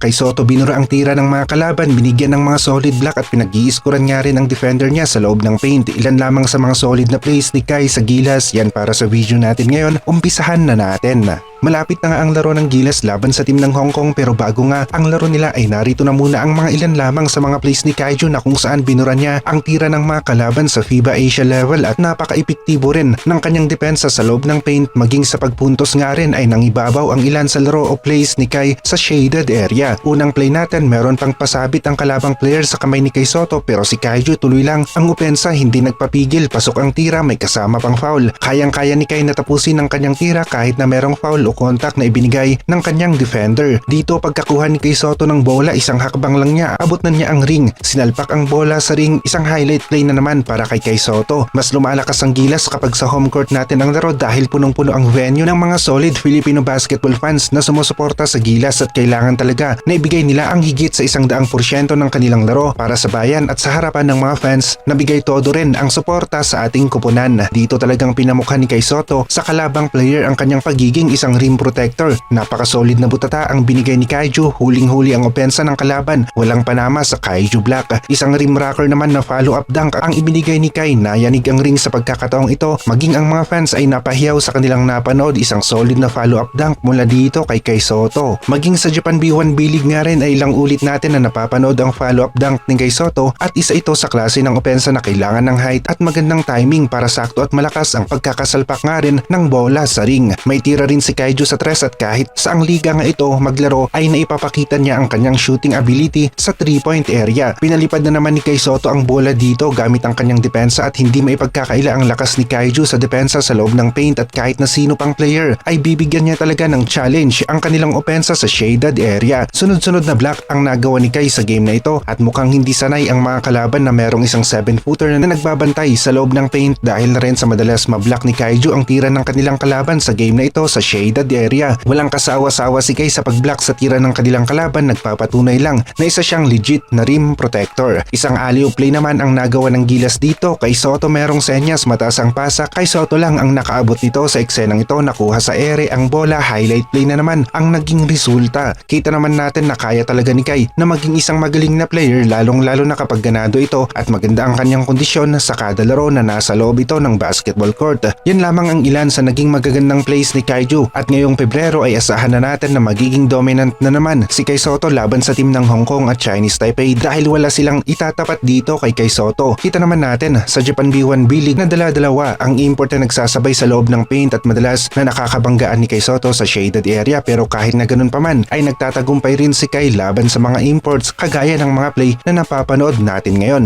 Kay Soto binura ang tira ng mga kalaban, binigyan ng mga solid block at pinag-iiskuran nga rin ang defender niya sa loob ng paint. Ilan lamang sa mga solid na plays ni Kai sa Gilas. Yan para sa video natin ngayon. Umpisahan na natin. Malapit na nga ang laro ng Gilas laban sa team ng Hong Kong pero bago nga ang laro nila ay narito na muna ang mga ilan lamang sa mga plays ni Kaiju na kung saan binura niya ang tira ng mga kalaban sa FIBA Asia level at napaka-epektibo rin ng kanyang depensa sa loob ng paint maging sa pagpuntos nga rin ay nangibabaw ang ilan sa laro o plays ni Kai sa shaded area. Unang play natin meron pang pasabit ang kalabang player sa kamay ni Kai Soto pero si Kaiju tuloy lang ang opensa hindi nagpapigil pasok ang tira may kasama pang foul. Kayang-kaya ni Kai natapusin ang kanyang tira kahit na merong foul o contact na ibinigay ng kanyang defender. Dito pagkakuha ni Kai Soto ng bola isang hakbang lang niya abot na niya ang ring. Sinalpak ang bola sa ring isang highlight play na naman para kay Kai Soto. Mas lumalakas ang gilas kapag sa home court natin ang laro dahil punong-puno ang venue ng mga solid Filipino basketball fans na sumusuporta sa gilas at kailangan talaga na ibigay nila ang higit sa isang daang porsyento ng kanilang laro para sa bayan at sa harapan ng mga fans nabigay todo rin ang suporta sa ating kupunan. Dito talagang pinamukha ni Kai Soto sa kalabang player ang kanyang pagiging isang rim protector. Napaka-solid na butata ang binigay ni Kaiju, huling-huli ang opensa ng kalaban, walang panama sa Kaiju Black. Isang rim rocker naman na follow-up dunk ang ibinigay ni Kai na yanig ang ring sa pagkakataong ito, maging ang mga fans ay napahiyaw sa kanilang napanood isang solid na follow-up dunk mula dito kay Kai Soto. Maging sa Japan B1 Bilig nga rin ay ilang ulit natin na napapanood ang follow-up dunk ni Kai Soto at isa ito sa klase ng opensa na kailangan ng height at magandang timing para sakto at malakas ang pagkakasalpak nga rin ng bola sa ring. May tira rin si Kaiju sa tres at kahit sa ang liga nga ito maglaro ay naipapakita niya ang kanyang shooting ability sa 3-point area. Pinalipad na naman ni Kai Soto ang bola dito gamit ang kanyang depensa at hindi maipagkakaila ang lakas ni Kaiju sa depensa sa loob ng paint at kahit na sino pang player ay bibigyan niya talaga ng challenge ang kanilang opensa sa shaded area. Sunod-sunod na block ang nagawa ni Kai sa game na ito at mukhang hindi sanay ang mga kalaban na merong isang 7-footer na nagbabantay sa loob ng paint dahil na rin sa madalas mablock ni Kaiju ang tira ng kanilang kalaban sa game na ito sa shaded area. Walang kasawa-sawa si Kai sa pagblock sa tira ng kanilang kalaban nagpapatunay lang na isa siyang legit na rim protector. Isang alley play naman ang nagawa ng gilas dito kay Soto merong senyas mataas ang pasa kay Soto lang ang nakaabot nito sa eksenang ito nakuha sa ere ang bola highlight play na naman ang naging resulta. Kita naman natin na kaya talaga ni Kai na maging isang magaling na player lalong lalo na kapag ganado ito at maganda ang kanyang kondisyon sa kada laro na nasa loob ito ng basketball court. Yan lamang ang ilan sa naging magagandang plays ni Kaiju at ngayong Pebrero ay asahan na natin na magiging dominant na naman si Kai Soto laban sa team ng Hong Kong at Chinese Taipei dahil wala silang itatapat dito kay Kai Soto. Kita naman natin sa Japan B1 B-League na dala-dalawa ang import na nagsasabay sa loob ng paint at madalas na nakakabanggaan ni Kai Soto sa shaded area pero kahit na ganun pa man ay nagtatagumpay rin si Kai laban sa mga imports kagaya ng mga play na napapanood natin ngayon.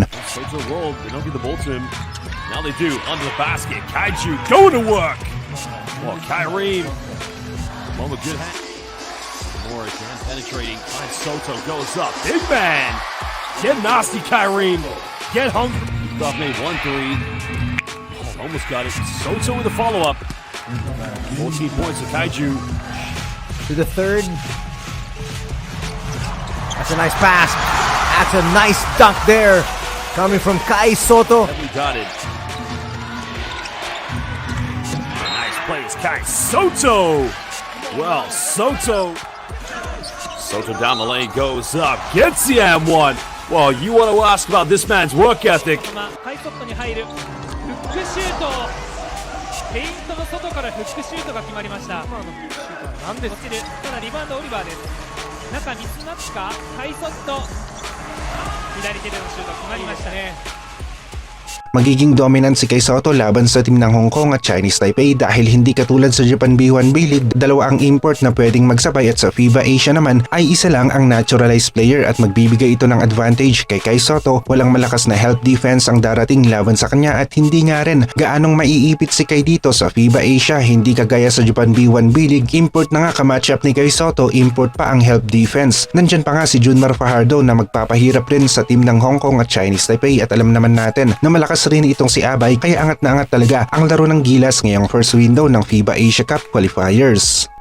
Now they do. Under the basket. Kaiju going to work. Well, Kyrie. One with good hand. More again penetrating. Finds Soto goes up. Big man. Get nasty, Kyrie. Get hungry. Thought made one three. Oh, almost got it. Soto with a follow up. 14 points to Kaiju. to the third. That's a nice pass. That's a nice dunk there. Coming from Kai Soto. We got it. Nice plays, Kai Soto. Well, Soto. Soto down the lane goes up, gets the M1. Well, you want to ask about this man's work ethic. 今ハイソットに入るフックシュートペイントの外からフックシュートが決まりました今のフックシュートは何です落ちるただリバウンドオリバーです中ミスマッチかハイソット左手でのシュート決まりましたね Magiging dominant si Kai Soto laban sa team ng Hong Kong at Chinese Taipei dahil hindi katulad sa Japan B1 B-League, dalawa ang import na pwedeng magsabay at sa FIBA Asia naman ay isa lang ang naturalized player at magbibigay ito ng advantage kay Kai Soto. Walang malakas na help defense ang darating laban sa kanya at hindi nga rin gaanong maiipit si Kai dito sa FIBA Asia, hindi kagaya sa Japan B1 B-League. Import na nga kamatchup ni Kai Soto, import pa ang help defense. Nandyan pa nga si Junmar Fajardo na magpapahirap rin sa team ng Hong Kong at Chinese Taipei at alam naman natin na malakas rin itong si Abay kaya angat na angat talaga ang laro ng Gilas ngayong first window ng FIBA Asia Cup qualifiers.